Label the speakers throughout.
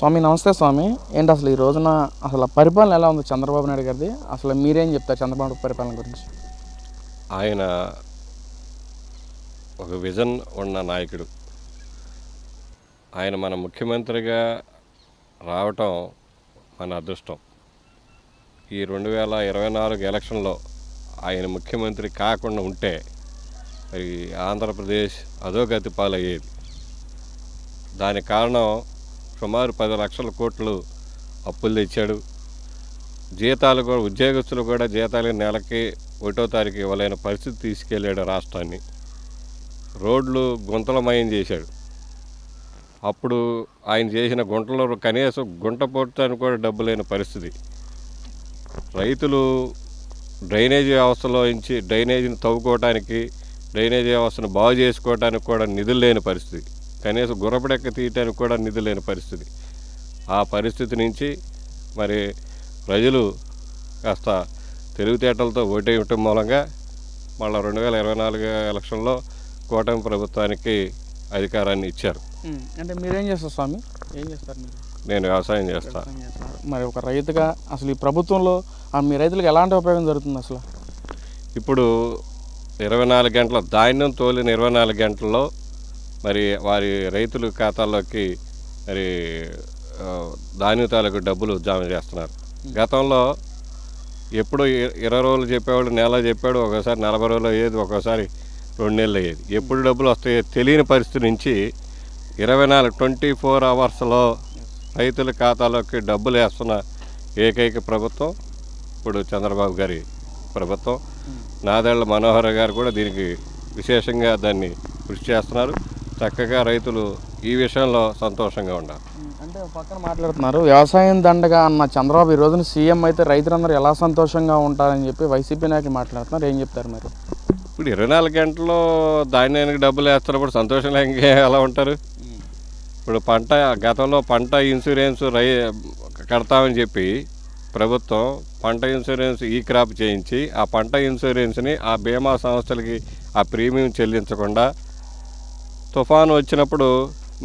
Speaker 1: స్వామి నమస్తే స్వామి. ఏంటి అసలు ఈ రోజున అసలు పరిపాలన ఎలా ఉంది చంద్రబాబు నాయుడు గారిది? అసలు మీరేం చెప్తారు చంద్రబాబు పరిపాలన గురించి?
Speaker 2: ఆయన ఒక విజన్ ఉన్న నాయకుడు. ఆయన మన ముఖ్యమంత్రిగా రావటం మన అదృష్టం. ఈ రెండు వేల ఇరవై నాలుగు ఎలక్షన్లో ఆయన ముఖ్యమంత్రి కాకుండా ఉంటే మరి ఆంధ్రప్రదేశ్ అధోగతి పాలయ్యేది. దానికి కారణం సుమారు పది లక్షల కోట్లు అప్పులు తెచ్చాడు. జీతాలు కూడా ఉద్యోగస్తులు కూడా జీతాలు నెలకి ఒకటో తారీఖు ఇవ్వలేని పరిస్థితి తీసుకెళ్ళాడు రాష్ట్రాన్ని. రోడ్లు గుంతలమయం చేశాడు. అప్పుడు ఆయన చేసిన గుంటలో కనీసం గుంట పొట్టడానికి కూడా డబ్బు లేని పరిస్థితి. రైతులు డ్రైనేజీ వ్యవస్థలో నుంచి డ్రైనేజీని తవ్వుకోవటానికి డ్రైనేజీ వ్యవస్థను బాగు చేసుకోవడానికి కూడా నిధులు లేని పరిస్థితి. కనీసం గుర్రపడెక్క తీయటానికి కూడా నిధులు లేని పరిస్థితి. ఆ పరిస్థితి నుంచి మరి ప్రజలు కాస్త తెలివితేటలతో ఓటేయటం మూలంగా మళ్ళీ రెండు వేల ఇరవై నాలుగు ఎలక్షన్లో కూటమి ప్రభుత్వానికి అధికారాన్ని ఇచ్చారు.
Speaker 1: అంటే మీరేం చేస్తారు స్వామి? ఏం చేస్తారు మీరు?
Speaker 2: నేను వ్యవసాయం చేస్తా.
Speaker 1: వ్యవసాయం చేస్తున్నారు. మరి ఒక రైతుగా అసలు ఈ ప్రభుత్వంలో ఆ మీ రైతులకు ఎలాంటి ఉపయోగం జరుగుతుంది అసలు?
Speaker 2: ఇప్పుడు ఇరవై నాలుగు గంటల ధాన్యం తోలిన ఇరవై నాలుగు గంటల్లో మరి వారి రైతుల ఖాతాల్లోకి మరి ఆ, ధాన్యం తాలూకు డబ్బులు జమ చేస్తున్నారు. గతంలో ఎప్పుడు ఇరవై రోజులు చెప్పేవాడు నెల చెప్పాడు ఒకసారి నలభై రోజులు అయ్యేది ఒక్కోసారి రెండు నెలలు అయ్యేది. ఎప్పుడు డబ్బులు వస్తాయో తెలియని పరిస్థితి నుంచి ఇరవై నాలుగు ట్వంటీ ఫోర్ అవర్స్లో రైతుల ఖాతాలోకి డబ్బులు వేస్తున్న ఏకైక ప్రభుత్వం ఇప్పుడు చంద్రబాబు గారి ప్రభుత్వం. నాదెళ్ళ మనోహర్ గారు కూడా దీనికి విశేషంగా దాన్ని కృషి చేస్తున్నారు. చక్కగా రైతులు ఈ విషయంలో సంతోషంగా ఉన్నారు
Speaker 1: అంటే పక్కన మాట్లాడుతున్నారు వ్యవసాయం దండగా అన్న చంద్రబాబు ఈ రోజున సీఎం అయితే రైతులందరూ ఎలా సంతోషంగా ఉంటారని చెప్పి వైసీపీ నాయకులు మాట్లాడుతున్నారు. ఏం చెప్తారు మరి?
Speaker 2: ఇప్పుడు ఇరవై నాలుగు గంటల్లో ధాన్యానికి డబ్బులు వేస్తున్నప్పుడు సంతోషంగా ఇంకా ఎలా ఉంటారు? ఇప్పుడు పంట గతంలో పంట ఇన్సూరెన్స్ రై కడతామని చెప్పి ప్రభుత్వం పంట ఇన్సూరెన్స్ ఈ క్రాప్ చేయించి ఆ పంట ఇన్సూరెన్స్ని ఆ బీమా సంస్థలకి ఆ ప్రీమియం చెల్లించకుండా తుఫాను వచ్చినప్పుడు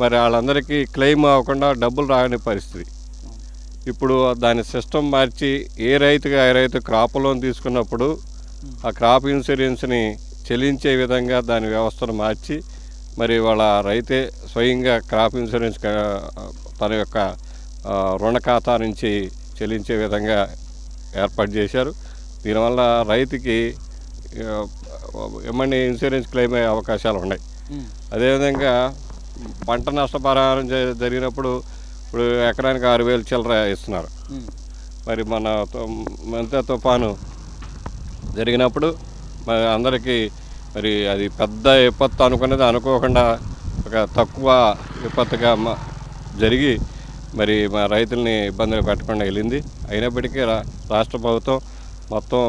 Speaker 2: మరి వాళ్ళందరికీ క్లెయిమ్ అవ్వకుండా డబ్బులు రాని పరిస్థితి. ఇప్పుడు దాని సిస్టమ్ మార్చి ఏ రైతుగా ఏ రైతు క్రాప్ లోన్ తీసుకున్నప్పుడు ఆ క్రాప్ ఇన్సూరెన్స్ని చెల్లించే విధంగా దాని వ్యవస్థను మార్చి మరి వాళ్ళ రైతే స్వయంగా క్రాప్ ఇన్సూరెన్స్ తన యొక్క రుణ ఖాతా నుంచి చెల్లించే విధంగా ఏర్పాటు చేశారు. దీనివల్ల రైతుకి ఏమన్నా ఇన్సూరెన్స్ క్లెయిమ్ అయ్యే అవకాశాలు ఉన్నాయి అదేవిధంగా పంట నష్టపరిహారం జరిగినప్పుడు ఇప్పుడు ఎకరానికి ఆరు వేలు చిల్లర ఇస్తున్నారు. మరి మన మెంత తుఫాను జరిగినప్పుడు మరి అందరికీ మరి అది పెద్ద విపత్తు అనుకున్నది అనుకోకుండా ఒక తక్కువ విపత్తుగా జరిగి మరి మా రైతుల్ని ఇబ్బందులు పెట్టకుండా వెళ్ళింది. అయినప్పటికీ రా రాష్ట్ర ప్రభుత్వం మొత్తం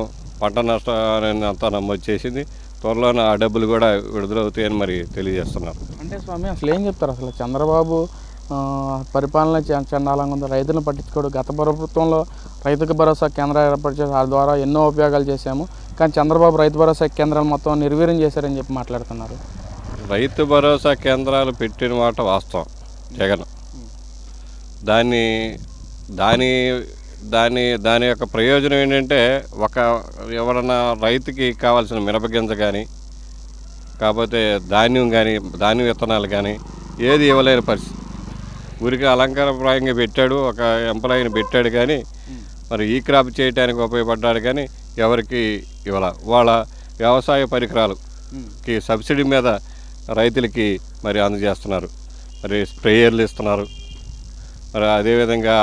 Speaker 2: పంట నష్టాన్ని అంతా నమోదు చేసింది. త్వరలోనే ఆ డబ్బులు కూడా విడుదలవుతాయని మరి తెలియజేస్తున్నారు.
Speaker 1: అంటే స్వామి అసలు ఏం చెప్తారు? అసలు చంద్రబాబు పరిపాలన చండాలంగా ఉంది? రైతులను పట్టించుకోడు. గత ప్రభుత్వంలో రైతుకు భరోసా కేంద్రం ఏర్పాటు చేసి ఆ ద్వారా ఎన్నో ఉపయోగాలు చేశాము. కానీ చంద్రబాబు రైతు భరోసా కేంద్రాలు మొత్తం నిర్వీర్యం చేశారని చెప్పి మాట్లాడుతున్నారు.
Speaker 2: రైతు భరోసా కేంద్రాలు పెట్టిన మాట వాస్తవం. జగన్. దాన్ని దాని దాని దాని యొక్క ప్రయోజనం ఏంటంటే ఒక ఎవరన్నా రైతుకి కావాల్సిన మిరపగింజ కానీ కాకపోతే ధాన్యం కానీ ధాన్యం విత్తనాలు కానీ ఏది ఇవ్వలేని పరిస్థితి ఊరికి అలంకారప్రాయంగా పెట్టాడు ఒక ఎంప్లాయీని పెట్టాడు కానీ మరి ఈ క్రాప్ చేయడానికి ఉపయోగపడ్డాడు కానీ ఎవరికి ఇవ్వాల. వాళ్ళ వ్యవసాయ పరికరాలుకి సబ్సిడీ మీద రైతులకి మరి అందజేస్తున్నారు. మరి స్ప్రేయర్లు ఇస్తున్నారు. మరి అదేవిధంగా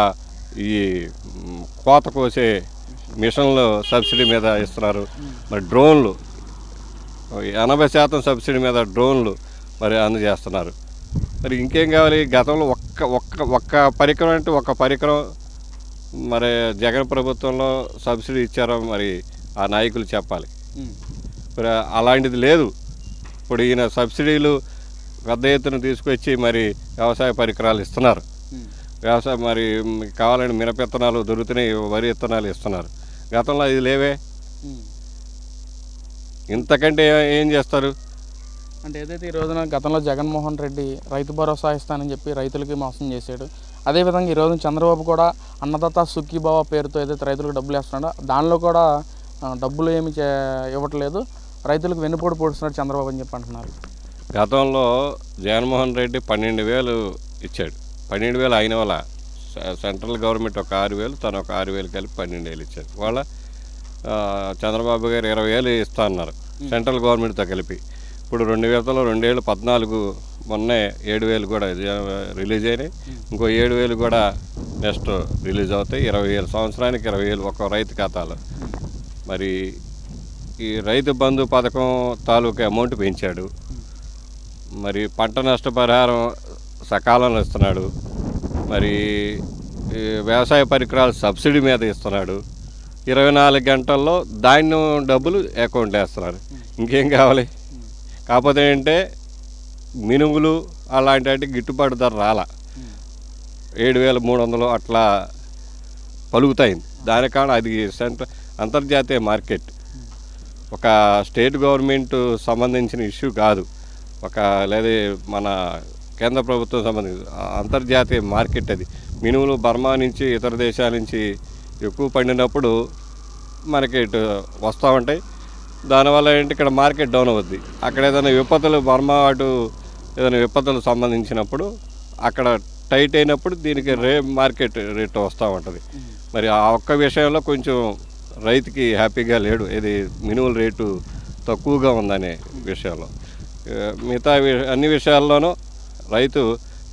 Speaker 2: ఈ కోత కోసే మిషన్లు సబ్సిడీ మీద ఇస్తున్నారు. మరి డ్రోన్లు ఎనభై శాతం సబ్సిడీ మీద డ్రోన్లు మరి అందజేస్తున్నారు. మరి ఇంకేం కావాలి? గతంలో ఒక్క ఒక్క ఒక్క పరికరం అంటే ఒక్క పరికరం మరి జగన్ ప్రభుత్వంలో సబ్సిడీ ఇచ్చారో మరి ఆ నాయకులు చెప్పాలి. మరి అలాంటిది లేదు. ఇప్పుడు ఈయన సబ్సిడీలు పెద్ద ఎత్తున తీసుకొచ్చి మరి వ్యవసాయ పరికరాలు ఇస్తున్నారు. వ్యవసాయం మరి కావాలని మినప విత్తనాలు దొరుకుతున్నాయి వరి విత్తనాలు ఇస్తున్నారు. గతంలో ఇది లేవే. ఇంతకంటే ఏ- చేస్తారు?
Speaker 1: అంటే ఏదైతే ఈ రోజున గతంలో జగన్మోహన్ రెడ్డి రైతు భరోసా ఇస్తానని చెప్పి రైతులకి మోసం చేశాడు అదేవిధంగా ఈరోజు చంద్రబాబు కూడా అన్నదాత సుఖీభావ పేరుతో ఏదైతే రైతులకు డబ్బులు వేస్తున్నాడో దానిలో కూడా డబ్బులు ఏమి చే ఇవ్వట్లేదు. రైతులకు వెన్నుపోటు పొడుస్తున్నాడు చంద్రబాబు అని చెప్పి అంటున్నారు.
Speaker 2: గతంలో జగన్మోహన్ రెడ్డి పన్నెండు వేలు ఇచ్చాడు. పన్నెండు వేలు అయిన వాళ్ళ సె- సెంట్రల్ గవర్నమెంట్ ఒక ఆరు వేలు తను ఒక ఆరు వేలు కలిపి పన్నెండు వేలు ఇచ్చాడు వాళ్ళ చంద్రబాబు గారు ఇరవై వేలు ఇస్తా అన్నారు. సెంట్రల్ గవర్నమెంట్తో కలిపి. ఇప్పుడు రెండు వేలలో రెండేళ్ళు పద్నాలుగు మొన్నే ఏడు వేలు కూడా రిలీజ్ అయినాయి. ఇంకో ఏడు వేలు కూడా నెక్స్ట్ రిలీజ్ అవుతాయి. ఇరవై వేలు సంవత్సరానికి ఇరవై వేలు ఒక రైతు ఖాతాలో. మరి ఈ రైతు బంధు పథకం తాలూకా అమౌంట్ పెంచాడు. మరి పంట నష్టపరిహారం సకాలంలో ఇస్తున్నాడు. మరి వ్యవసాయ పరికరాలు సబ్సిడీ మీద ఇస్తున్నాడు. ఇరవై నాలుగు గంటల్లో ధాన్యం డబ్బులు అకౌంట్ వేస్తున్నారు ఇంకేం కావాలి? కాకపోతే ఏంటంటే మినుములు అలాంటి వాటికి గిట్టుబాటు ధర రాలా. ఏడు వేల మూడు వందలు అట్లా పలుకుతాయి దాని కారణం అది సెంట్రల్ అంతర్జాతీయ మార్కెట్. ఒక స్టేట్ గవర్నమెంట్ సంబంధించిన ఇష్యూ కాదు. ఒక లేదా మన కేంద్ర ప్రభుత్వం సంబంధించి అంతర్జాతీయ మార్కెట్ అది. మినుములు బర్మా నుంచి ఇతర దేశాల నుంచి ఎక్కువ పండినప్పుడు మనకి ఇటు వస్తూ ఉంటాయి. దానివల్ల ఏంటి ఇక్కడ మార్కెట్ డౌన్ అవుద్ది. అక్కడ ఏదైనా విపత్తులు బర్మా అటు ఏదైనా విపత్తులు సంబంధించినప్పుడు అక్కడ టైట్ అయినప్పుడు దీనికి రే మార్కెట్ రేట్ వస్తూ ఉంటుంది. మరి ఆ ఒక్క విషయంలో కొంచెం రైతుకి హ్యాపీగా లేడు. ఇది మినుముల రేటు తక్కువగా ఉందనే విషయంలో. మిగతా అన్ని విషయాల్లోనూ రైతు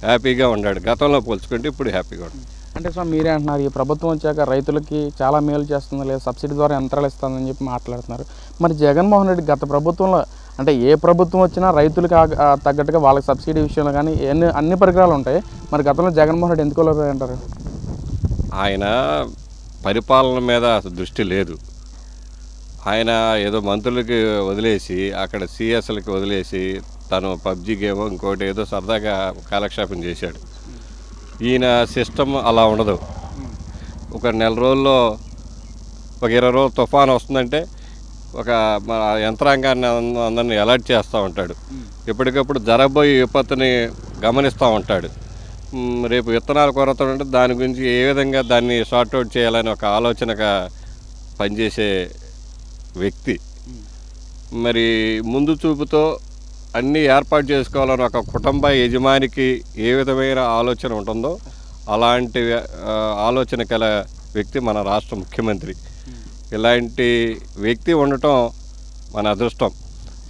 Speaker 2: హ్యాపీగా ఉన్నాడు. గతంలో పోల్చుకుంటే ఇప్పుడు హ్యాపీగా ఉన్నాడు.
Speaker 1: అంటే సార్ మీరే అంటున్నారు ఈ ప్రభుత్వం వచ్చాక రైతులకి చాలా మేలు చేస్తుంది లేదా సబ్సిడీ ద్వారా యంత్రాలు ఇస్తుందని చెప్పి మాట్లాడుతున్నారు. మరి జగన్మోహన్ రెడ్డి గత ప్రభుత్వంలో అంటే ఏ ప్రభుత్వం వచ్చినా రైతులకు తగ్గట్టుగా వాళ్ళకి సబ్సిడీ విషయంలో కానీ ఎన్ని అన్ని పరికరాలు ఉంటాయి. మరి గతంలో జగన్మోహన్ రెడ్డి ఎందుకు అంటారు
Speaker 2: ఆయన పరిపాలన మీద దృష్టి లేదు. ఆయన ఏదో మంత్రులకి వదిలేసి అక్కడ సిఎస్లకి వదిలేసి తను పబ్జి గేమ్ ఇంకోటి ఏదో సరదాగా కాలక్షేపం చేశాడు. ఈయన సిస్టమ్ అలా ఉండదు. ఒక నెల రోజుల్లో ఒక ఇరవై రోజులు తుఫాన్ వస్తుందంటే ఒక మన యంత్రాంగాన్ని అంద- అందరిని అలర్ట్ చేస్తూ ఉంటాడు. ఎప్పటికప్పుడు జరగబోయే విపత్తుని గమనిస్తూ ఉంటాడు. రేపు విత్తనాలు కొరత ఉంటే దాని గురించి ఏ విధంగా దాన్ని షార్ట్అవుట్ చేయాలని ఒక ఆలోచనగా పనిచేసే వ్యక్తి. మరి ముందు చూపుతో అన్నీ ఏర్పాటు చేసుకోవాలని ఒక కుటుంబ యజమానికి ఏ విధమైన ఆలోచన ఉంటుందో అలాంటి ఆలోచన గల వ్యక్తి మన రాష్ట్ర ముఖ్యమంత్రి. ఇలాంటి వ్యక్తి ఉండటం మన అదృష్టం.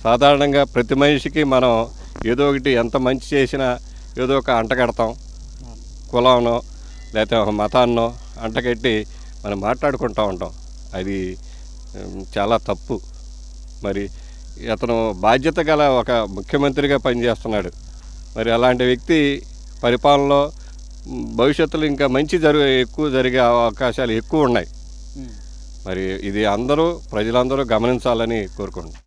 Speaker 2: సాధారణంగా ప్రతి మనిషికి మనం ఏదో ఒకటి ఎంత మంచి చేసినా ఏదో ఒక అంటగడతాం కులంనో లేకపోతే ఒక మతాన్నో అంటగట్టి మనం మాట్లాడుకుంటూ ఉంటాం. అది చాలా తప్పు. మరి అతను బాధ్యత గల ఒక ముఖ్యమంత్రిగా పనిచేస్తున్నాడు. మరి అలాంటి వ్యక్తి పరిపాలనలో భవిష్యత్తులో ఇంకా మంచి జరుగు ఎక్కువ జరిగే అవకాశాలు ఎక్కువ ఉన్నాయి. మరి ఇది అందరూ ప్రజలందరూ గమనించాలని కోరుకుంటున్నాను